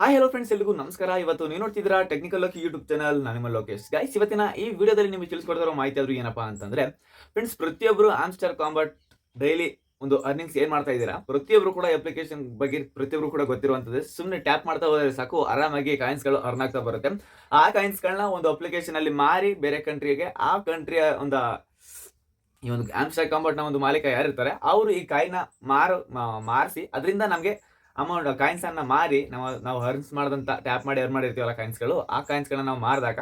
Hi hello friends ಎಲ್ರಿಗೂ ನಮಸ್ಕಾರ. ಇವತ್ತು ನೀವು ನೋಡ್ತಿದ್ದೀರಾ ಟೆಕ್ನಿಕಲ್ ಲೋಕಿ ಯೂಟ್ಯೂಬ್ ಚಾನಲ್ ನಾನು ಲೋಕೇಶ್. ಗೈಸ್ ಇವತ್ತಿನ ಈ ವಿಡಿಯೋದಲ್ಲಿ ನಿಮಗೆ ತಿಳಿಸ್ಕೊಡ್ತಾರೋ ಮಾಹಿತಿ ಆದ್ರೂ ಏನಪ್ಪಾ ಅಂತಂದ್ರೆ ಫ್ರೆಂಡ್ಸ್ ಪ್ರತಿಯೊಬ್ಬರು ಆಮ್ಸ್ಟರ್ ಕಾಂಬಟ್ ಡೈಲಿ ಒಂದು ಅರ್ನಿಂಗ್ಸ್ ಏನ್ ಮಾಡ್ತಾ ಇದ್ದೀರಾ? ಪ್ರತಿಯೊಬ್ಬರು ಕೂಡ ಅಪ್ಲಿಕೇಶನ್ ಬಗ್ಗೆ ಪ್ರತಿಯೊಬ್ಬರು ಕೂಡ ಗೊತ್ತಿರುವಂತದ್ದು ಸುಮ್ಮನೆ ಟ್ಯಾಪ್ ಮಾಡ್ತಾ ಹೋದ್ರೆ ಸಾಕು, ಆರಾಮಾಗಿ ಕಾಯಿನ್ಸ್ಗಳು ಅರ್ನ್ ಆಗ್ತಾ ಬರುತ್ತೆ. ಆ ಕಾಯಿನ್ಸ್ ಗಳನ್ನ ಒಂದು ಅಪ್ಲಿಕೇಶನ್ ಅಲ್ಲಿ ಮಾರಿ ಬೇರೆ ಕಂಟ್ರಿಗೆ ಆ ಕಂಟ್ರಿಯ ಒಂದು, ಈ ಒಂದು ಆಮ್ಸ್ಟರ್ನ ಒಂದು ಮಾಲೀಕ ಯಾರಿರ್ತಾರೆ, ಅವರು ಈ ಕಾಯಿನ ಮಾರು ಮಾರಿಸಿ, ಅದರಿಂದ ನಮಗೆ ಅಮೌಂಟ್ ಕಾಯಿನ್ಸ್ ಅನ್ನ ಮಾರಿ ನಾವು ನಾವು ಅರ್ನ್ಸ್ ಮಾಡಿದಂತ ಟ್ಯಾಪ್ ಮಾಡಿ ಅರ್ನ್ ಮಾಡಿರ್ತೀವಲ್ಲ ಕಾಯಿನ್ಸ್ಗಳು ಆ ಕಾಯಿನ್ಸ್ಗಳನ್ನ ನಾವು ಮಾರಿದಾಗ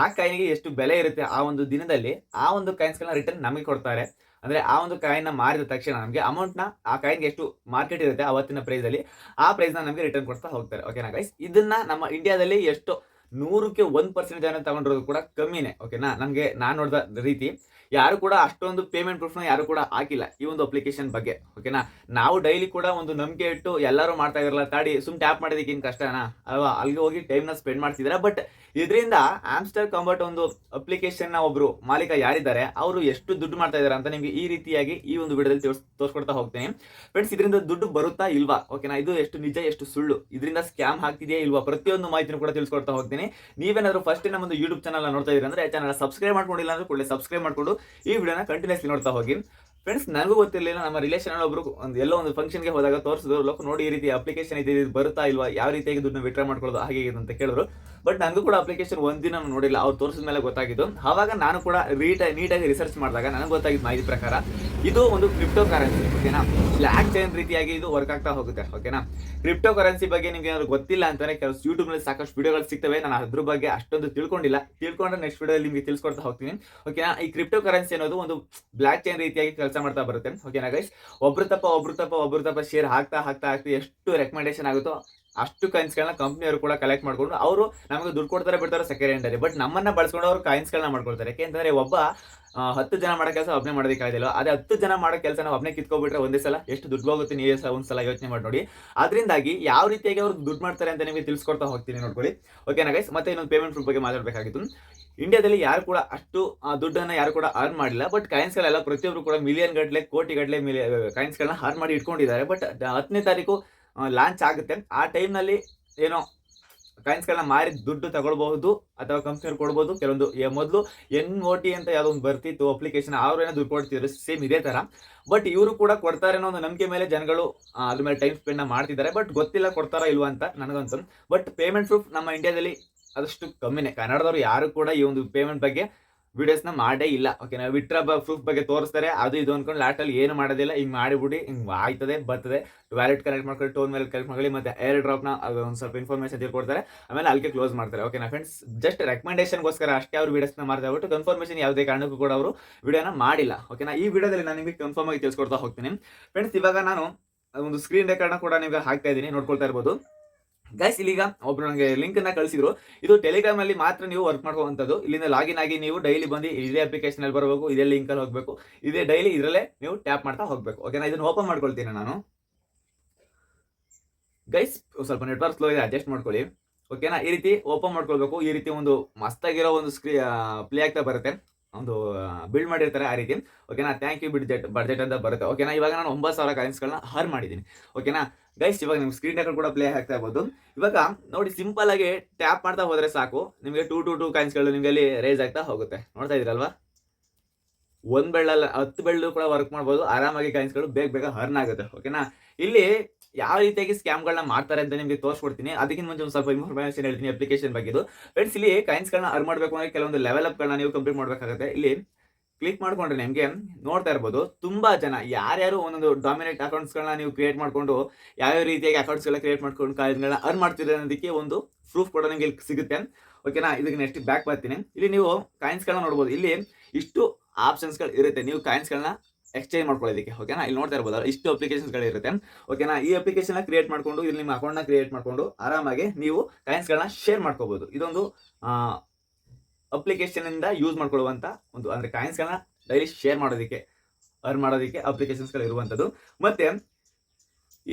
ಆ ಕಾಯಿನ್ಗೆ ಎಷ್ಟು ಬೆಲೆ ಇರುತ್ತೆ ಆ ಒಂದು ದಿನದಲ್ಲಿ ಆ ಒಂದು ಕಾಯಿನ್ಸ್ಗಳನ್ನ ರಿಟರ್ನ್ ನಮಗೆ ಕೊಡ್ತಾರೆ. ಅಂದ್ರೆ ಆ ಒಂದು ಕಾಯಿನ್ನ ಮಾರಿದ ತಕ್ಷಣ ನಮಗೆ ಅಮೌಂಟ್ನ ಆ ಕಾಯಿನ್ಗೆ ಎಷ್ಟು ಮಾರ್ಕೆಟ್ ಇರುತ್ತೆ ಅವತ್ತಿನ ಪ್ರೈಸ್ ಅಲ್ಲಿ, ಆ ಪ್ರೈಸ್ನ ನಮಗೆ ರಿಟರ್ನ್ ಕೊಡ್ತಾ ಹೋಗ್ತಾರೆ. ಓಕೆನಾ ಗೈಸ್ ಇದನ್ನ ನಮ್ಮ ಇಂಡಿಯಾದಲ್ಲಿ ಎಷ್ಟು ನೂರಕ್ಕೆ ಒಂದು ಪರ್ಸೆಂಟ್ ಜನ ತಗೊಂಡಿರೋದು ಕೂಡ ಕಮ್ಮಿನೇ. ಓಕೆನಾ ನಮಗೆ ನಾನು ನೋಡಿದ ರೀತಿ ಯಾರು ಕೂಡ ಅಷ್ಟೊಂದು ಪೇಮೆಂಟ್ ಪ್ರೂಫ್ನ ಯಾರು ಕೂಡ ಹಾಕಿಲ್ಲ ಈ ಒಂದು ಅಪ್ಲಿಕೇಶನ್ ಬಗ್ಗೆ ಓಕೆನಾ ನಾವು ಡೈಲಿ ಕೂಡ ಒಂದು ನಂಬಿಕೆ ಇಟ್ಟು ಎಲ್ಲರೂ ಮಾಡ್ತಾ ಇರಲ್ಲ ತಾಡಿ ಸುಮ್ ಟ್ಯಾಪ್ ಮಾಡೋದಕ್ಕೆ ಏನು ಕಷ್ಟನಾ ಅಲ್ವಾ? ಅಲ್ಲಿಗೆ ಹೋಗಿ ಟೈಮ್ನ ಸ್ಪೆಂಡ್ ಮಾಡ್ತಿದ್ದಾರೆ? ಬಟ್ ಇದರಿಂದ ಆಮ್ಸ್ಟರ್ ಕಂಬರ್ಟ್ ಒಂದು ಅಪ್ಲಿಕೇಶನ್ನ ಒಬ್ರು ಮಾಲೀಕ ಯಾರಿದ್ದಾರೆ, ಅವರು ಎಷ್ಟು ದುಡ್ಡು ಮಾಡ್ತಾ ಇದ್ದಾರೆ ಅಂತ ನಿಮಗೆ ಈ ರೀತಿಯಾಗಿ ಈ ಒಂದು ವಿಡಿಯೋದಲ್ಲಿ ತೋರ್ಸ್, ತೋರಿಸ್ಕೊಡ್ತಾ ಹೋಗ್ತೇನೆ. ಫ್ರೆಂಡ್ಸ್ ಇದರಿಂದ ದುಡ್ಡು ಬರುತ್ತಾ ಇಲ್ವಾ? ಓಕೆನಾ ಇದು ಎಷ್ಟು ನಿಜ, ಎಷ್ಟು ಸುಳ್ಳು? ಇದರಿಂದ ಸ್ಕ್ಯಾಮ್ ಆಗ್ತಿದೆಯಾ ಇಲ್ವಾ? ಪ್ರತಿಯೊಂದು ಮಾಹಿತಿನೂ ಕೂಡ ತಿಳಿಸ್ಕೊಡ್ತಾ ಹೋಗ್ತೀನಿ. ನೀವೇನಾದ್ರೂ ಫಸ್ಟ್ ನಮ್ಮ ಒಂದು ಯೂಟ್ಯೂಬ್ ಚಾನಲ್ ನೋಡ್ತಾ ಇದ್ರೆ ಚಾನಲ್ ಸಬ್ಸ್ಕ್ರೈಬ್ ಮಾಡ್ಕೊಂಡಿಲ್ಲ ಅಂದ್ರೆ ಕೂಡಲೇ ಸಬ್ಸ್ಕ್ರೈಬ್ ಮಾಡ್ಕೊಂಡು ಈ ವಿಡಿಯೋನ ಕಂಟಿನ್ಯೂಸ್ಲಿ ನೋಡ್ತಾ ಹೋಗಿ. ಫ್ರೆಂಡ್ಸ್ ನನಗೂ ಗೊತ್ತಿರಲಿಲ್ಲ. ನಮ್ಮ ರಿಲೇಷನ್ ಒಬ್ರು ಒಂದು ಎಲ್ಲೋ ಒಂದು ಫಂಕ್ಷನ್ಗೆ ಹೋದಾಗ ತೋರಿಸಿದ್ರು. ಲೋಕ ನೋಡಿ ಈ ರೀತಿ ಅಪ್ಲಿಕೇಶನ್ ಇದೆ, ಇದು ಬರುತ್ತಾ ಇಲ್ವಾ, ಯಾವ ರೀತಿಯಾಗಿ ದುಡ್ಡನ್ನ ವಿಡ್ರಾ ಮಾಡ್ಕೊಳ್ಳೋದು, ಹಾಗೆ ಅಂತ ಕೇಳಿದ್ರು. ಬಟ್ ನನಗೂ ಕೂಡ ಅಪ್ಲಿಕೇಶನ್ ಒಂದಿನ ನೋಡಿಲ್ಲ. ಅವ್ರು ತೋರಿಸಿದ ಮೇಲೆ ಗೊತ್ತಾಗಿದ್ದು. ಆವಾಗ ನಾನು ಕೂಡ ರೀಟ ನೀಟಾಗಿ ರಿಸರ್ಚ್ ಮಾಡಿದಾಗ ನನಗೆ ಗೊತ್ತಾಗಿದ್ದು ಮಾಹಿತಿ ಪ್ರಕಾರ ಇದು ಒಂದು ಕ್ರಿಪ್ಟೋ ಕರೆನ್ಸಿ ಓಕೆನಾ ಬ್ಲ್ಯಾಕ್ ಚೈನ್ ರೀತಿಯಾಗಿ ಇದು ವರ್ಕ್ ಆಗ್ತಾ ಹೋಗುತ್ತೆ ಓಕೆನಾ ಕ್ರಿಪ್ಟೋ ಕರೆನ್ಸಿ ಬಗ್ಗೆ ನಿಮ್ಗೆ ಏನಾದ್ರು ಗೊತ್ತಿಲ್ಲ ಅಂತಾನೆ ಕೆಲವು ಯೂಟ್ಯೂಬ್ನಲ್ಲಿ ಸಾಕಷ್ಟು ವಿಡಿಯೋಗಳು ಸಿಗ್ತವೆ. ನಾನು ಅದ್ರ ಬಗ್ಗೆ ಅಷ್ಟೊಂದು ತಿಳ್ಕೊಂಡಿಲ್ಲ. ತಿಳ್ಕೊಂಡ್ರೆ ನೆಕ್ಸ್ಟ್ ವಿಡಿಯೋ ನಿಮಗೆ ತಿಳಿಸ್ಕೊಡ್ತಾ ಹೋಗ್ತೀನಿ. ಓಕೆನಾ ಈ ಕ್ರಿಪ್ಟೋ ಕರೆನ್ಸಿ ಅನ್ನೋದು ಒಂದು ಬ್ಲಾಕ್ ಚೈನ್ ರೀತಿಯಾಗಿ ಕೆಲಸ ಮಾಡ್ತಾ ಬರುತ್ತೆ. ಓಕೆನಾ ಗೈಸ್ ಒಬ್ರು ತಪ್ಪ ಒಬ್ರು ತಪ್ಪ ಒಬ್ರು ತಪ್ಪ ಶೇರ್ ಹಾಕ್ತಾ ಹಾಕ್ತಾ ಹಾಕ್ತಾ ಎಷ್ಟು ರೆಕಮೆಂಡೇಶನ್ ಆಗುತ್ತೋ ಅಷ್ಟು ಕಾಯಿನ್ಸ್ಗಳನ್ನ ಕಂಪ್ನಿಯವರು ಕೂಡ ಕಲೆಕ್ಟ್ ಮಾಡ್ಕೊಂಡು ಅವರು ನಮಗೆ ದುಡ್ಡು ಕೊಡ್ತಾರೆ, ಬಿಡ್ತಾರೆ ಸೆಕೆಂಡರಿ ಬಟ್ ನಮ್ಮನ್ನ ಬಳಸ್ಕೊಂಡು ಅವರು ಕಾಯಿನ್ಸ್ಗಳನ್ನ ಮಾಡ್ಕೊಳ್ತಾರೆ. ಯಾಕೆಂತಂದ್ರೆ ಒಬ್ಬ ಹತ್ತು ಜನ ಮಾಡೋ ಕೆಲಸ ಒಬ್ಬನೇ ಮಾಡೋದಕ್ಕಾಗದಿಲ್ಲ ಅದೇ ಹತ್ತು ಜನ ಮಾಡೋ ಕೆಲಸ ನಾವು ಒಬ್ಬನೇ ಕಿತ್ಕೊಬಿಟ್ರೆ ಒಂದೇ ಸಲ ಎಷ್ಟು ದುಡ್ಡು ಹೋಗುತ್ತೆ ನೀವು ಸಲ ಒಂದ್ಸಲ ಯೋಚನೆ ಮಾಡಿ ನೋಡಿ. ಅದರಿಂದಾಗಿ ಯಾವ ರೀತಿಯಾಗಿ ಅವ್ರು ದುಡ್ಡು ಮಾಡ್ತಾರೆ ಅಂತ ನಿಮಗೆ ತಿಳಿಸ್ಕೊಡ್ತಾ ಹೋಗ್ತೀನಿ ನೋಡ್ಕೊಳ್ಳಿ. ಓಕೆನಾ ಗೈಸ್ ಮತ್ತೆ ಇನ್ನೊಂದು ಪೇಮೆಂಟ್ ಬಗ್ಗೆ ಮಾತಾಡಬೇಕಾಗಿತ್ತು. ಇಂಡಿಯಾದಲ್ಲಿ ಯಾರು ಕೂಡ ಅಷ್ಟು ದುಡ್ಡನ್ನ ಯಾರು ಕೂಡ ಅರ್ನ್ ಮಾಡಿಲ್ಲ. ಬಟ್ ಕಾಯಿನ್ಸ್ಗಳೆಲ್ಲ ಪ್ರತಿಯೊಬ್ರು ಕೂಡ ಮಿಲಿಯನ್ ಗಟ್ಟಲೆ ಕೋಟಿ ಗಟ್ಟಲೆ ಮಿಲಿಯ ಕಾಯಿನ್ಸ್ಗಳನ್ನ ಅರ್ನ್ ಮಾಡಿ ಇಟ್ಕೊಂಡಿದ್ದಾರೆ. ಬಟ್ ಹತ್ತನೇ ತಾರೀಕು ಲಾಂಚ್ ಆಗುತ್ತೆ. ಆ ಟೈಮ್ನಲ್ಲಿ ಏನೋ ಕಾಯಿನ್ಸ್ಗಳನ್ನ ಮಾರಿ ದುಡ್ಡು ತಗೊಳ್ಬಹುದು, ಅಥವಾ ಕಂಪ್ನಿಯವ್ರು ಕೊಡ್ಬೋದು. ಕೆಲವೊಂದು ಮೊದಲು ಎನ್ ಓ ಟಿ ಅಂತ ಯಾವುದೋ ಒಂದು ಬರ್ತಿತ್ತು ಅಪ್ಲಿಕೇಶನ್ ಅವ್ರು ಏನೋ ದುಡ್ಡು ಕೊಡ್ತಿದ್ರು ಸೇಮ್ ಇದೇ ತರ. ಬಟ್ ಇವರು ಕೂಡ ಕೊಡ್ತಾರೆ ಅನ್ನೋ ಒಂದು ನಂಬಿಕೆ ಮೇಲೆ ಜನಗಳು ಅದ್ರ ಮೇಲೆ ಟೈಮ್ ಸ್ಪೆಂಡ್ ಮಾಡ್ತಿದ್ದಾರೆ. ಬಟ್ ಗೊತ್ತಿಲ್ಲ ಕೊಡ್ತಾರಾ ಇಲ್ವಾ ಅಂತ ನನಗಂತೂ. ಬಟ್ ಪೇಮೆಂಟ್ ಪ್ರೂಫ್ ನಮ್ಮ ಇಂಡಿಯಾದಲ್ಲಿ ಆದಷ್ಟು ಕಮ್ಮಿನೇ. ಕನ್ನಡದವ್ರು ಯಾರು ಕೂಡ ಈ ಒಂದು ಪೇಮೆಂಟ್ ಬಗ್ಗೆ ವಿಡಿಯೋಸ್ನ ಮಾಡೇ ಇಲ್ಲ. ಓಕೆನಾ ವಿಟ್ರ ಪ್ರೂಫ್ ಬಗ್ಗೆ ತೋರಿಸ್ತಾರೆ. ಅದು ಇದು ಅನ್ಕೊಂಡು ಲಾಟಲ್ಲಿ ಏನು ಮಾಡೋದಿಲ್ಲ. ಹಿಂಗ್ ಮಾಡಿಬಿಡಿ, ಹಿಂಗ್ ಆಯ್ತದೆ, ಬರ್ತದೆ. ವ್ಯಾಲೆಟ್ ಕನೆಕ್ಟ್ ಮಾಡ್ಕೊಳ್ಳಿ ಟೋನ್ ಮೇಲೆ ಕನೆಕ್ಟ್ ಮಾಡ್ಕೊಳ್ಳಿ, ಮತ್ತೆ ಏರ್ ಡ್ರಾಪ್ನ ಅದು ಒಂದು ಸ್ವಲ್ಪ ಇನ್ಫಾರ್ಮೇಷನ್ ತಿಳ್ಕೊಡ್ತಾರೆ. ಆಮೇಲೆ ಅಲ್ಲಿಗೆ ಕ್ಲೋಸ್ ಮಾಡ್ತಾರೆ. ಓಕೆನಾ ಫ್ರೆಂಡ್ಸ್ ಜಸ್ಟ್ ರೆಕಮೆಂಡೇಶನ್ಗೋಸ್ಕರ ಅಷ್ಟೇ ಅವ್ರು ವಿಡಿಯೋಸ್ನ ಮಾಡ್ತಾ ಬಿಟ್ಟು ಕನ್ಫರ್ಮೇಶನ್ ಯಾವುದೇ ಕಾರಣಕ್ಕೂ ಕೂಡ ಅವರು ವಿಡಿಯೋನ ಮಾಡಿಲ್ಲ. ಓಕೆನಾ ಈ ವಿಡಿಯೋದಲ್ಲಿ ನಾನು ನಿಮಗೆ ಕನ್ಫರ್ಮ್ ಆಗಿ ತಿಳಿಸ್ಕೊಡ್ತಾ ಹೋಗ್ತೀನಿ. ಫ್ರೆಂಡ್ಸ್ ಇವಾಗ ನಾನು ಒಂದು ಸ್ಕ್ರೀನ್ ರೆಕಾರ್ಡ್ನ ಕೂಡ ನಿಮಗೆ ಹಾಕ್ತಾ ಇದ್ದೀನಿ. ನೋಡ್ಕೊಳ್ತಾ ಇರ್ಬೋದು. ಗೈಸ್ ಇಲ್ಲಿಗ ಒಬ್ರು ನನಗೆ ಲಿಂಕ್ ಅನ್ನ ಕಳಿಸಿದ್ರು. ಇದು ಟೆಲಿಗ್ರಾಮ್ ಅಲ್ಲಿ ಮಾತ್ರ ನೀವು ವರ್ಕ್ ಮಾಡ್ಕೋವಂಥದ್ದು ಇಲ್ಲಿಂದ ಲಾಗಿನ್ ಆಗಿ ನೀವು ಡೈಲಿ ಬಂದು ಇದೇ ಅಪ್ಲಿಕೇಶನ್ ಅಲ್ಲಿ ಬರಬೇಕು, ಇದೇ ಲಿಂಕ್ ಅಲ್ಲಿ ಹೋಗಬೇಕು. ಇದೇ ಡೈಲಿ ಇದರಲ್ಲೇ ನೀವು ಟ್ಯಾಪ್ ಮಾಡ್ತಾ ಹೋಗ್ಬೇಕು. ಓಕೆನಾ ಇದನ್ನ ಓಪನ್ ಮಾಡ್ಕೊಳ್ತೀನಿ ನಾನು. ಗೈಸ್ ಸ್ವಲ್ಪ ನೆಟ್ವರ್ಕ್ ಸ್ಲೋ ಇದೆ ಅಡ್ಜಸ್ಟ್ ಮಾಡ್ಕೊಳ್ಳಿ. ಓಕೆನಾ ಈ ರೀತಿ ಓಪನ್ ಮಾಡ್ಕೊಳ್ಬೇಕು. ಈ ರೀತಿ ಒಂದು ಮಸ್ತಾಗಿರೋ ಒಂದು ಸ್ಕ್ರೀ ಪ್ಲೇ ಆಗ್ತಾ ಬರುತ್ತೆ. ಒಂದು ಬಿಲ್ಡ್ ಮಾಡಿರ್ತಾರೆ ಆ ರೀತಿ. ಓಕೆನಾ ಥ್ಯಾಂಕ್ ಯು ಬಿಡ್ಜೆಟ್ ಬಡ್ಜೆಟ್ ಅಂತ ಬರುತ್ತೆ. ಓಕೆನಾ ಇವಾಗ ನಾನು ಒಂಬತ್ತು ಸಾವಿರ ಕಾಯಿನ್ಸ್ಗಳನ್ನ ಹರ್ ಮಾಡಿದ್ದೀನಿ. ಓಕೆನಾ ಗೈಸ್ ಇವಾಗ ನಿಮ್ಗೆ ಸ್ಕ್ರೀನ್ ರೆಕಾರ್ಡ್ ಕೂಡ ಪ್ಲೇ ಆಗ್ತಾ ಇರ್ಬೋದು. ಇವಾಗ ನೋಡಿ ಸಿಂಪಲ್ ಆಗಿ ಟ್ಯಾಪ್ ಮಾಡ್ತಾ ಹೋದರೆ ಸಾಕು. ನಿಮಗೆ ಟೂ ಟು ಟೂ ಕಾಯಿನ್ಸ್ಗಳು ನಿಮಗೆ ಅಲ್ಲಿ ರೇಸ್ ಆಗ್ತಾ ಹೋಗುತ್ತೆ. ನೋಡ್ತಾ ಇದೀರಲ್ವಾ ಒಂದ್ ಬೆಳ್ಳಲ್ಲ ಹತ್ತು ಬೆಳ್ಳು ಕೂಡ ವರ್ಕ್ ಮಾಡ್ಬೋದು. ಆರಾಮಾಗಿ ಕಾಯಿನ್ಸ್ಗಳು ಬೇಗ ಬೇಗ ಹರ್ನ್ ಆಗುತ್ತೆ. ಓಕೆನಾ ಇಲ್ಲಿ ಯಾವ ರೀತಿಯಾಗಿ ಸ್ಕ್ಯಾಮ್ಗಳನ್ನ ಮಾಡ್ತಾರೆ ಅಂತ ನಿಮಗೆ ತೋರಿಸ್ಕೊಡ್ತೀನಿ. ಅದಕ್ಕಿಂತ ಮುಂಚೆ ಒಂದು ಸ್ವಲ್ಪ ಇನ್ಫಾರ್ಮೇಷನ್ ಹೇಳ್ತೀನಿ ಅಪ್ಲಿಕೇಶನ್ ಬಗ್ಗೆ ಫ್ರೆಂಡ್ಸ್ ಇಲ್ಲಿ ಕಾಯಿನ್ಸ್ಗಳನ್ನ ಅರ್ನ್ ಮಾಡಬೇಕು ಅಂದ್ರೆ ಕೆಲವೊಂದು ಲೆವೆಲ್ ಅಪ್ಗಳನ್ನ ನೀವು ಕಂಪ್ಲೀಟ್ ಮಾಡಬೇಕಾಗುತ್ತೆ. ಇಲ್ಲಿ ಕ್ಲಿಕ್ ಮಾಡ್ಕೊಂಡ್ರೆ ನಿಮಗೆ ನೋಡ್ತಾ ಇರ್ಬೋದು, ತುಂಬಾ ಜನ, ಯಾರ್ಯಾರು ಒಂದೊಂದು ಡಾಮಿನೇಟ್ ಅಕೌಂಟ್ಸ್ಗಳನ್ನ ನೀವು ಕ್ರಿಯೇಟ್ ಮಾಡ್ಕೊಂಡು, ಯಾವ್ಯಾವ ರೀತಿಯಾಗಿ ಅಕೌಂಟ್ಸ್ಗಳನ್ನ ಕ್ರಿಯೇಟ್ ಮಾಡ್ಕೊಂಡು ಕಾಯಿನ್ಗಳನ್ನ ಅರ್ನ್ ಮಾಡ್ತಿದ್ರೆ ಅನ್ನೋದಕ್ಕೆ ಒಂದು ಪ್ರೂಫ್ ಕೂಡ ನಿಮಗೆ ಸಿಗುತ್ತೆ. ಓಕೆನಾ ಇದಕ್ಕೆ ನೆಕ್ಸ್ಟ್ ಬ್ಯಾಕ್ ಬರ್ತೀನಿ. ಇಲ್ಲಿ ನೀವು ಕಾಯಿನ್ಸ್ಗಳನ್ನ ನೋಡ್ಬೋದು. ಇಲ್ಲಿ ಇಷ್ಟು ಆಪ್ಷನ್ಸ್ಗಳು ಇರುತ್ತೆ. ನೀವು ಕಾಯಿನ್ಸ್ಗಳನ್ನ ಎಕ್ಸ್ಚೇಂಜ್ ಮಾಡ್ಕೊಳ್ಳೋದಕ್ಕೆ ಓಕೆನಾ ಇಲ್ಲಿ ನೋಡ್ತಾ ಇರ್ಬೋದು ಇಷ್ಟು ಅಪ್ಲಿಕೇಶನ್ಸ್ಗಳು ಇರುತ್ತೆ. ಓಕೆನಾ ಈ ಅಪ್ಲಿಕೇಶನ್ ಕ್ರಿಯೇಟ್ ಮಾಡ್ಕೊಂಡು, ಇಲ್ಲಿ ನಿಮ್ಮ ಅಕೌಂಟ್ನ ಕ್ರಿಯೇಟ್ ಮಾಡ್ಕೊಂಡು ಆರಾಮಾಗಿ ನೀವು ಕಾಯಿನ್ಸ್ಗಳನ್ನ ಶೇರ್ ಮಾಡ್ಕೋಬಹುದು ಇದೊಂದು ಅಪ್ಲಿಕೇಶನ್ ಇಂದ ಯೂಸ್ ಮಾಡ್ಕೊಳ್ಳುವಂತ ಒಂದು, ಅಂದ್ರೆ ಕಾಯಿನ್ಸ್ಗಳನ್ನ ಡೈಲಿ ಶೇರ್ ಮಾಡೋದಕ್ಕೆ ಅರ್ನ್ ಮಾಡೋದಕ್ಕೆ ಅಪ್ಲಿಕೇಶನ್ಸ್ಗಳು ಇರುವಂಥದ್ದು. ಮತ್ತೆ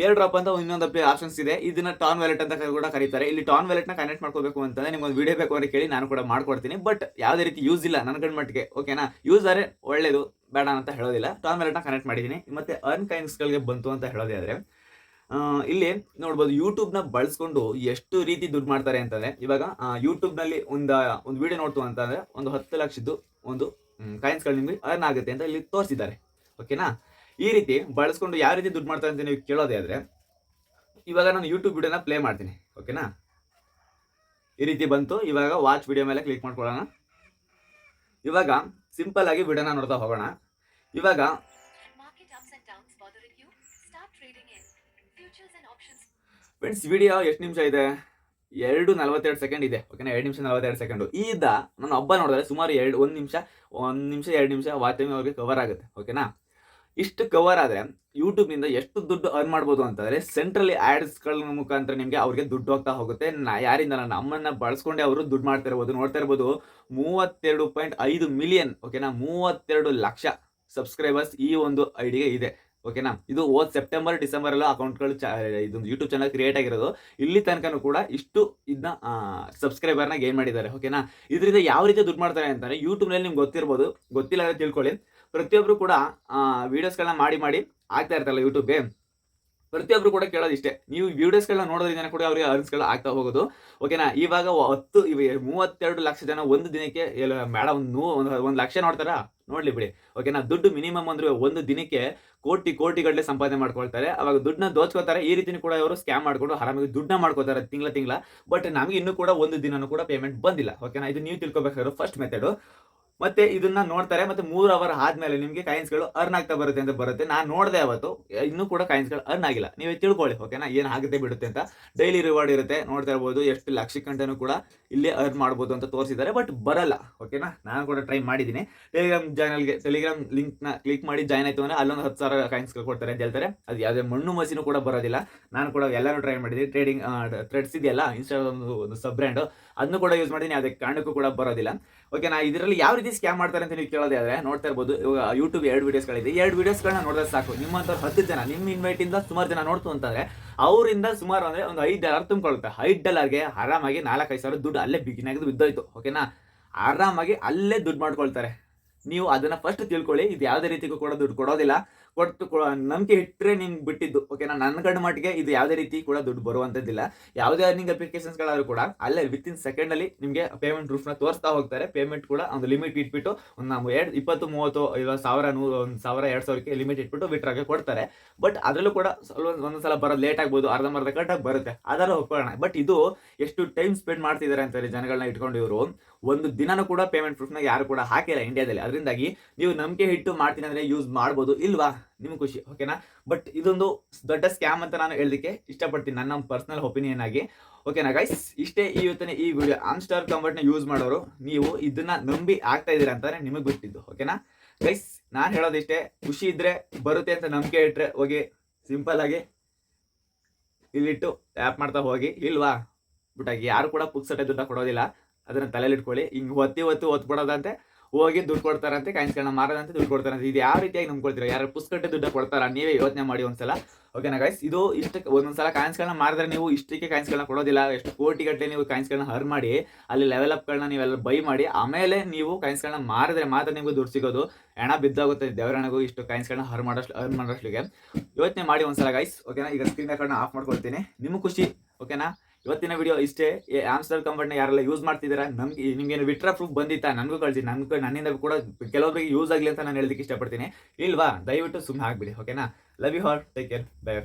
ಏರ್ ಡ್ರಾಪ್ ಅಂತ ಇನ್ನೊಂದು ಅಪ್ಲಿ ಆಪ್ಷನ್ಸ್ ಇದೆ. ಇದನ್ನ ಟಾನ್ ವ್ಯಾಲೆಟ್ ಅಂತ ಕೂಡ ಕರೀತಾರೆ. ಇಲ್ಲಿ ಟಾನ್ ವ್ಯಾಲೆಟ್ನ ಕನೆಕ್ಟ್ ಮಾಡ್ಕೋಬೇಕು ಅಂತಂದ್ರೆ ನಿಮ್ಗೆ ಒಂದು ವಿಡಿಯೋ ಬೇಕು ಅಂತ ಕೇಳಿ ನಾನು ಕೂಡ ಮಾಡ್ಕೊಡ್ತೀನಿ. ಬಟ್ ಯಾವುದೇ ರೀತಿ ಯೂಸ್ ಇಲ್ಲ ನನ್ನ ಮಟ್ಟಿಗೆ ಓಕೆನಾ ಯೂಸ್ ಆದರೆ ಒಳ್ಳೇದು, ಬೇಡ ಅಂತ ಹೇಳೋದಿಲ್ಲ. ಟಾನ್ ವ್ಯಾಲೆಟ್ನ ಕನೆಕ್ಟ್ ಮಾಡಿದ್ದೀನಿ ಮತ್ತೆ ಅರ್ನ್ ಕೈನ್ಸ್ಗಳಿಗೆ ಬಂತು ಅಂತ ಹೇಳೋದೇ ಆದರೆ ಇಲ್ಲಿ ನೋಡ್ಬೋದು ಯೂಟ್ಯೂಬ್ನ ಬಳಸ್ಕೊಂಡು ಎಷ್ಟು ರೀತಿ ದುಡ್ಡು ಮಾಡ್ತಾರೆ ಅಂತಂದರೆ, ಇವಾಗ ಯೂಟ್ಯೂಬ್ನಲ್ಲಿ ಒಂದು ಒಂದು ವಿಡಿಯೋ ನೋಡ್ತು ಅಂತಂದರೆ ಒಂದು ಹತ್ತು ಲಕ್ಷದ್ದು ಒಂದು ಕಾಯಿನ್ಸ್ಗಳು ನಿಮಗೆ ಅರ್ನ್ ಆಗುತ್ತೆ ಅಂತ ಇಲ್ಲಿ ತೋರಿಸಿದ್ದಾರೆ. ಓಕೆನಾ ಈ ರೀತಿ ಬಳಸ್ಕೊಂಡು ಯಾವ ರೀತಿ ದುಡ್ಡು ಮಾಡ್ತಾರೆ ಅಂತ ನೀವು ಕೇಳೋದೇ ಆದರೆ ಇವಾಗ ನಾನು ಯೂಟ್ಯೂಬ್ ವಿಡಿಯೋನ ಪ್ಲೇ ಮಾಡ್ತೀನಿ ಓಕೆನಾ ಈ ರೀತಿ ಬಂತು ಇವಾಗ ವಾಚ್ ವಿಡಿಯೋ ಮೇಲೆ ಕ್ಲಿಕ್ ಮಾಡ್ಕೊಳ್ಳೋಣ. ಇವಾಗ ಸಿಂಪಲ್ ಆಗಿ ವಿಡಿಯೋನ ನೋಡ್ತಾ ಹೋಗೋಣ. ಇವಾಗ. ಫ್ರೆಂಡ್ಸ್ ವಿಡಿಯೋ ಎಷ್ಟು ನಿಮಿಷ ಇದೆ? ಎರಡು ನಲವತ್ತೆರಡು ಸೆಕೆಂಡ್ ಇದೆ ಓಕೆನಾ ಎರಡು ನಿಮಿಷ ನಲವತ್ತೆರಡು ಸೆಕೆಂಡು ಈದ ನಾನು ಹಬ್ಬ ನೋಡಿದ್ರೆ ಸುಮಾರು ಎರಡು ಒಂದು ನಿಮಿಷ ಒಂದು ನಿಮಿಷ ಎರಡು ನಿಮಿಷ ವಾಚ್ ಟೈಮ್ ಅವ್ರಿಗೆ ಕವರ್ ಆಗುತ್ತೆ ಓಕೆನಾ ಇಷ್ಟು ಕವರ್ ಆದರೆ ಯೂಟ್ಯೂಬ್ನಿಂದ ಎಷ್ಟು ದುಡ್ಡು ಅರ್ನ್ ಮಾಡ್ಬೋದು ಅಂತಂದರೆ ಸೆಂಟ್ರಲಿ ಆ್ಯಡ್ಸ್ಗಳ ಮುಖಾಂತರ ನಿಮಗೆ ಅವ್ರಿಗೆ ದುಡ್ಡು ಹೋಗ್ತಾ ಹೋಗುತ್ತೆ. ನಾ ಯಾರಿಂದ ನಮ್ಮನ್ನು ಬಳಸ್ಕೊಂಡೆ ಅವರು ದುಡ್ಡು ಮಾಡ್ತಾ ಇರ್ಬೋದು, ನೋಡ್ತಾ ಇರ್ಬೋದು. ಮೂವತ್ತೆರಡು ಪಾಯಿಂಟ್ ಐದು ಮಿಲಿಯನ್ ಓಕೆನಾ ಮೂವತ್ತೆರಡು ಲಕ್ಷ ಸಬ್ಸ್ಕ್ರೈಬರ್ಸ್ ಈ ಒಂದು ಐಡಿಗೆ ಇದೆ ಓಕೆನಾ ಇದು ಓದ್ ಸೆಪ್ಟೆಂಬರ್ ಡಿಸೆಂಬರ್ ಎಲ್ಲ ಅಕೌಂಟ್ಗಳು ಇದೊಂದು ಯೂಟ್ಯೂಬ್ ಚಾನಲ್ ಕ್ರಿಯೇಟ್ ಆಗಿರೋದು. ಇಲ್ಲಿ ತನಕನೂ ಕೂಡ ಇಷ್ಟು ಇದನ್ನ ಸಬ್ಸ್ಕ್ರೈಬರ್ನ ಗೇನ್ ಮಾಡಿದ್ದಾರೆ ಓಕೆನಾ ಇದರಿಂದ ಯಾವ ರೀತಿ ದುಡ್ಡು ಮಾಡ್ತಾರೆ ಅಂತಾರೆ ಯೂಟ್ಯೂಬ್ನಲ್ಲಿ ನಿಮ್ಗೆ ಗೊತ್ತಿರ್ಬೋದು. ಗೊತ್ತಿಲ್ಲ ಅಂತ ತಿಳ್ಕೊಳ್ಳಿ. ಪ್ರತಿಯೊಬ್ಬರು ಕೂಡ ವೀಡಿಯೋಸ್ಗಳನ್ನ ಮಾಡಿ ಮಾಡಿ ಆಗ್ತಾ ಇರ್ತಲ್ಲ ಯೂಟ್ಯೂಬ್ಗೆ ಪ್ರತಿಯೊಬ್ಬರು ಕೂಡ ಕೇಳೋದು ಇಷ್ಟೇ. ನೀವು ವೀಡಿಯೋಸ್ಗಳನ್ನ ನೋಡೋದ್ರಿಂದ ಕೂಡ ಅವರಿಗೆ ಅರ್ನ್ಸ್ಗಳು ಆಗ್ತಾ ಹೋಗೋದು. ಓಕೆನಾ ಇವಾಗ ಹತ್ತು ಮೂವತ್ತೆರಡು ಲಕ್ಷ ಜನ ಒಂದು ದಿನಕ್ಕೆ, ಎಲ್ಲ, ಮೇಡ ಒಂದು ಒಂದು ಒಂದು ಲಕ್ಷ ನೋಡ್ತಾರಾ? ನೋಡ್ಲಿ ಬಿಡಿ. ಓಕೆನಾ ದುಡ್ಡು ಮಿನಿಮಮ್ ಅಂದ್ರೆ ಒಂದು ದಿನಕ್ಕೆ ಕೋಟಿ ಕೋಟಿಗಟ್ಟಲೆ ಸಂಪಾದನೆ ಮಾಡ್ಕೊಳ್ತಾರೆ. ಅವಾಗ ದುಡ್ಡನ್ನ ದೋಚ್ಕೋತಾರೆ. ಈ ರೀತಿ ಕೂಡ ಅವರು ಸ್ಕ್ಯಾಮ್ ಮಾಡ್ಕೊಂಡು ಆರಾಮಾಗಿ ದುಡ್ಡನ್ನ ಮಾಡ್ಕೋತಾರೆ ತಿಂಗಳ ತಿಂಗಳ. ಬಟ್ ನಮಗೆ ಇನ್ನೂ ಕೂಡ ಒಂದು ದಿನನೂ ಕೂಡ ಪೇಮೆಂಟ್ ಬಂದಿಲ್ಲ. ಓಕೆನಾ ಇದು ನೀವು ತಿಳ್ಕೊಬೇಕಾಗಿರೋ ಫಸ್ಟ್ ಮೆಥಡು ಮತ್ತೆ ಇದನ್ನ ನೋಡ್ತಾರೆ, ಮತ್ತೆ ಮೂರು ಅವರ್ ಆದ್ಮೇಲೆ ನಿಮಗೆ ಕಾಯಿನ್ಸ್ಗಳು ಅರ್ನ್ ಆಗ್ತಾ ಬರುತ್ತೆ ಅಂತ ಬರುತ್ತೆ. ನಾನು ನೋಡಿದೆ ಅವತ್ತು ಇನ್ನೂ ಕೂಡ ಕಾಯಿನ್ಸ್ಗಳು ಅರ್ನ್ ಆಗಿಲ್ಲ. ನೀವೇ ತಿಳ್ಕೊಳ್ಳಿ ಓಕೆನಾ ಏನು ಆಗುತ್ತೆ ಬಿಡುತ್ತೆ ಅಂತ. ಡೈಲಿ ರಿವಾರ್ಡ್ ಇರುತ್ತೆ, ನೋಡ್ತಾ ಇರ್ಬೋದು. ಎಷ್ಟು ಲಕ್ಷ ಗಂಟೆನೂ ಕೂಡ ಇಲ್ಲೇ ಅರ್ನ್ ಮಾಡ್ಬೋದು ಅಂತ ತೋರಿಸಿದ್ದಾರೆ ಬಟ್ ಬರಲ್ಲ ಓಕೆನಾ ನಾನು ಕೂಡ ಟ್ರೈ ಮಾಡಿದ್ದೀನಿ. ಟೆಲಿಗ್ರಾಮ್ ಚಾನಲ್ಗೆ ಟೆಲಿಗ್ರಾಮ್ ಲಿಂಕ್ನ ಕ್ಲಿಕ್ ಮಾಡಿ ಜಾಯ್ನ್ ಆಯ್ತು ಅಂದ್ರೆ ಅಲ್ಲೊಂದು ಹತ್ತು ಸಾವಿರ ಕಾಯಿನ್ಸ್ಗಳು ಕೊಡ್ತಾರೆ ಅಂತ ಹೇಳ್ತಾರೆ. ಅದು ಯಾವುದೇ ಮಣ್ಣು ಮಸಿನೂ ಕೂಡ ಬರೋದಿಲ್ಲ. ನಾನು ಕೂಡ ಎಲ್ಲರೂ ಟ್ರೈ ಮಾಡಿದ್ದೀನಿ. ಟ್ರೇಡಿಂಗ್ ಥ್ರೆಡ್ಸ್ ಇದೆಯಲ್ಲ ಇನ್ಸ್ಟಾಗ್ರಾಮ್ ಒಂದು ಸಬ್ ಬ್ರ್ಯಾಂಡು ಅದನ್ನು ಕೂಡ ಯೂಸ್ ಮಾಡಿದ್ದೀನಿ. ಯಾವುದೇ ಕಾರಣಕ್ಕೂ ಕೂಡ ಬರೋದಿಲ್ಲ. ಓಕೆ ನಾ ಇದರಲ್ಲಿ ಯಾವ ರೀತಿ ಸ್ಕ್ಯಾಮ್ ಮಾಡ್ತಾರೆ ಅಂತ ನೀವು ಕೇಳೋದೇ ಆದರೆ ನೋಡ್ತಾ ಇರ್ಬೋದು. ಇವಾಗ ಯೂಟ್ಯೂಬ್ ಎರಡು ವೀಡಿಯೋಸ್ಗಳಿದೆ ಎರಡು ವೀಡಿಯೋಸ್ಗಳನ್ನ ನೋಡಿದ್ರೆ ಸಾಕು. ನಿಮ್ಮಂಥವ್ರು ಹತ್ತು ಜನ, ನಿಮ್ಮ ಇನ್ವೈಟಿಂದ ಸುಮಾರು ಜನ ನೋಡ್ತು ಅಂತಂದರೆ ಅವರಿಂದ ಸುಮಾರು ಅಂದರೆ ಒಂದು ಐದು ಡಾಲರ್ ತುಂಬಿಕೊಳ್ಳುತ್ತೆ ಐದು ಡಾಲರ್ಗೆ ಆರಾಮಾಗಿ ನಾಲ್ಕೈದು ಸಾವಿರ ದುಡ್ಡು ಅಲ್ಲೇ ಬಿಗಿನಾಗಿದ್ದು ಬಿದ್ದೋಯ್ತು. ಓಕೆನಾ ಆರಾಮಾಗಿ ಅಲ್ಲೇ ದುಡ್ಡು ಮಾಡ್ಕೊಳ್ತಾರೆ. ನೀವು ಅದನ್ನು ಫಸ್ಟ್ ತಿಳ್ಕೊಳ್ಳಿ. ಇದು ಯಾವುದೇ ರೀತಿಗೂ ಕೂಡ ದುಡ್ಡು ಕೊಡೋದಿಲ್ಲ. ಕೊಟ್ಟು ಕೊ- ನಂಬಿಕೆ ಇಟ್ಟರೆ ನಿಮ್ಗೆ ಬಿಟ್ಟಿದ್ದು. ಓಕೆನಾ ನನ್ನ ಕಡೆ ಮಟ್ಟಿಗೆ ಇದು ಯಾವುದೇ ರೀತಿ ಕೂಡ ದುಡ್ಡು ಬರುವಂಥದ್ದಿಲ್ಲ. ಯಾವುದೇ ಅರ್ನಿಂಗ್ ಅಪ್ಲಿಕೇಶನ್ಸ್ಗಳಾದರೂ ಕೂಡ ಅಲ್ಲೇ ವಿತ್ ಇನ್ ಸೆಕೆಂಡಲ್ಲಿ ನಿಮಗೆ ಪೇಮೆಂಟ್ ಪ್ರೂಫ್ನ ತೋರಿಸ್ತಾ ಹೋಗ್ತಾರೆ. ಪೇಮೆಂಟ್ ಕೂಡ ಒಂದು ಲಿಮಿಟ್ ಇಟ್ಬಿಟ್ಟು ಒಂದು ನಾವು ಎರಡು, ಇಪ್ಪತ್ತು, ಮೂವತ್ತು ಇಲ್ಲ ಸಾವಿರ ನೂರು ಒಂದು ಸಾವಿರ, ಎರಡು ಸಾವಿರಕ್ಕೆ ಲಿಮಿಟ್ ಇಟ್ಬಿಟ್ಟು ವಿಟ್ರಾಗೆ ಕೊಡ್ತಾರೆ. ಬಟ್ ಅದರಲ್ಲೂ ಕೂಡ ಸ್ವಲ್ಪ ಒಂದೊಂದ್ಸಲ ಬರೋದು ಲೇಟ್ ಆಗ್ಬೋದು ಅರ್ಧಂಬರ್ಧ ಕಟ್ಟಾಗಿ ಬರುತ್ತೆ. ಅದರ ಒಪ್ಕೊಳ್ಳೋಣ ಬಟ್ ಇದು ಎಷ್ಟು ಟೈಮ್ ಸ್ಪೆಂಡ್ ಮಾಡ್ತಿದ್ದಾರೆ ಅಂತಾರೆ ಜನಗಳನ್ನ ಇಟ್ಕೊಂಡು ಇವರು. ಒಂದು ದಿನನೂ ಕೂಡ ಪೇಮೆಂಟ್ ಪ್ರೂಫ್ನ ಯಾರು ಕೂಡ ಹಾಕಿಲ್ಲ ಇಂಡಿಯಾದಲ್ಲಿ ಅದರಿಂದಾಗಿ ನೀವು ನಂಬಿಕೆ ಹಿಟ್ಟು ಮಾಡ್ತೀನಿ ಅಂದ್ರೆ ಯೂಸ್ ಮಾಡ್ಬೋದು, ಇಲ್ವಾ? ನಿಮ್ಗೆ ಖುಷಿ ಓಕೆನಾ ಬಟ್ ಇದೊಂದು ದೊಡ್ಡ ಸ್ಕ್ಯಾಮ್ ಅಂತ ನಾನು ಹೇಳಲಿಕ್ಕೆ ಇಷ್ಟಪಡ್ತೀನಿ, ನನ್ನ ಪರ್ಸನಲ್ ಒಪಿನಿಯನ್ ಆಗಿ. ಓಕೆನಾ ಗೈಸ್ ಇಷ್ಟೇ ಇವತ್ತಿನ ಈ ವಿಡಿಯೋ ಆನ್ಸ್ಟಾರ್ ಕಂಫರ್ಟ್ನ ಯೂಸ್ ಮಾಡೋರು, ನೀವು ಇದನ್ನ ನಂಬಿ ಆಗ್ತಾ ಇದ್ದೀರಾ ಅಂತಾನೆ ನಿಮಗೆ ಬಿಟ್ಟಿದ್ದು ಓಕೆನಾ ಗೈಸ್ ನಾನು ಹೇಳೋದಿಷ್ಟೇ, ಖುಷಿ ಇದ್ರೆ ಬರುತ್ತೆ ಅಂತ ನಂಬಿಕೆ ಇಟ್ಟರೆ ಹೋಗಿ ಸಿಂಪಲ್ ಆಗಿ ಇಲ್ಲಿಟ್ಟು ಆ್ಯಪ್ ಮಾಡ್ತಾ ಹೋಗಿ, ಇಲ್ವಾ? ಬಟ್ ಯಾರು ಕೂಡ ಪುಕ್ಸಟ್ಟೆ ದುಡ್ಡ ಕೊಡೋದಿಲ್ಲ. ಅದನ್ನ ತಲೆಯಲ್ಲಿ ಇಟ್ಕೊಳ್ಳಿ ಹಿಂಗೆ ಹೊತ್ತು ಹೊತ್ತು ಕೊಡೋದಂತೆ ಹೋಗಿ ದುಡ್ಡು ಕೊಡ್ತಾರಂತೆ ಕಾಯಿನ್ಸ್ಗಳನ್ನ ಮಾರದಂತೆ ದುಡ್ಡು ಕೊಡ್ತಾರಂತೆ. ಇದು ಯಾವ ರೀತಿಯಾಗಿ ನಂಬ್ಕೊಳ್ತೀರಾ? ಯಾರು ಪುಸ್ತಕಟ್ಟೆ ದುಡ್ಡು ಕೊಡ್ತಾರ? ನೀವೇ ಯೋಚನೆ ಮಾಡಿ ಒಂದ್ಸಲ. ಓಕೆನಾ ಗೈಸ್ ಇದು ಇಷ್ಟಕ್ಕೆ ಒಂದೊಂದ್ಸಲ ಕಾಯಿನ್ಸ್ಗಳನ್ನ ಮಾರಿದ್ರೆ ನೀವು ಇಷ್ಟಕ್ಕೆ ಕಾಯಿನ್ಸ್ಗಳನ್ನ ಕೊಡೋದಿಲ್ಲ. ಎಷ್ಟು ಕೋಟಿಗಟ್ಟಲೆ ನೀವು ಕಾಯಿನ್ಸ್ಗಳನ್ನ ಹರ್ ಮಾಡಿ, ಅಲ್ಲಿ ಲೆವೆಲ್ ಅಪ್ಗಳನ್ನ ನೀವೆಲ್ಲ ಬೈ ಮಾಡಿ, ಆಮೇಲೆ ನೀವು ಕಾಯಿನ್ಸ್ಗಳನ್ನ ಮಾರಿದ್ರೆ ಮಾತ್ರ ನಿಮಗೆ ದುಡ್ಡು ಸಿಗೋದು. ಹೆಣ ಬಿದ್ದಾಗುತ್ತೆ ದೇವರಣಗೂ ಇಷ್ಟು ಕಾಯಿನ್ಸ್ಗಳನ್ನ ಹರ್ ಮಾಡೋಷ್ಟು, ಅರ್ನ್ ಮಾಡೋಷ್ಟಿಗೆ ಯೋಚನೆ ಮಾಡಿ ಒಂದ್ಸಲ ಗೈಸ್ ಓಕೆನಾ ಈಗ ಸ್ಕ್ರೀನ್ ರೆಕಾರ್ಡ್ನ ಆಫ್ ಮಾಡ್ಕೊಳ್ತೀನಿ. ನಿಮ್ಮ ಖುಷಿ ಓಕೆನಾ ಇವತ್ತಿನ ವಿಡಿಯೋ ಇಷ್ಟೇ. ಆಮ್ಸ್ಟರ್ ಕಂಫರ್ಟ್ನ ಯಾರೆಲ್ಲ ಯೂಸ್ ಮಾಡ್ತಿದ್ದೀರಾ? ನಮ್ಗೆ ನಿಮ್ಗೇನು ವಿಟ್ರಾ ಪ್ರೂಫ್ ಬಂದಿತ್ತಾ? ನನಗೂ ಕಳಿಸಿ ನನ್ಗೆ ನನ್ನಿಂದ ಕೂಡ ಕೆಲವೊಬ್ಬರಿಗೆ ಯೂಸ್ ಆಗಲಿ ಅಂತ ನಾನು ಹೇಳೋದಕ್ಕೆ ಇಷ್ಟಪಡ್ತೀನಿ. ಇಲ್ವಾ? ದಯವಿಟ್ಟು ಸುಮ್ಮನೆ ಆಗ್ಬಿಡಿ ಓಕೆನಾ ಲವ್ ಯು ಹಾರ್ ಟೇಕ್ ಕೇರ್ ಬೈ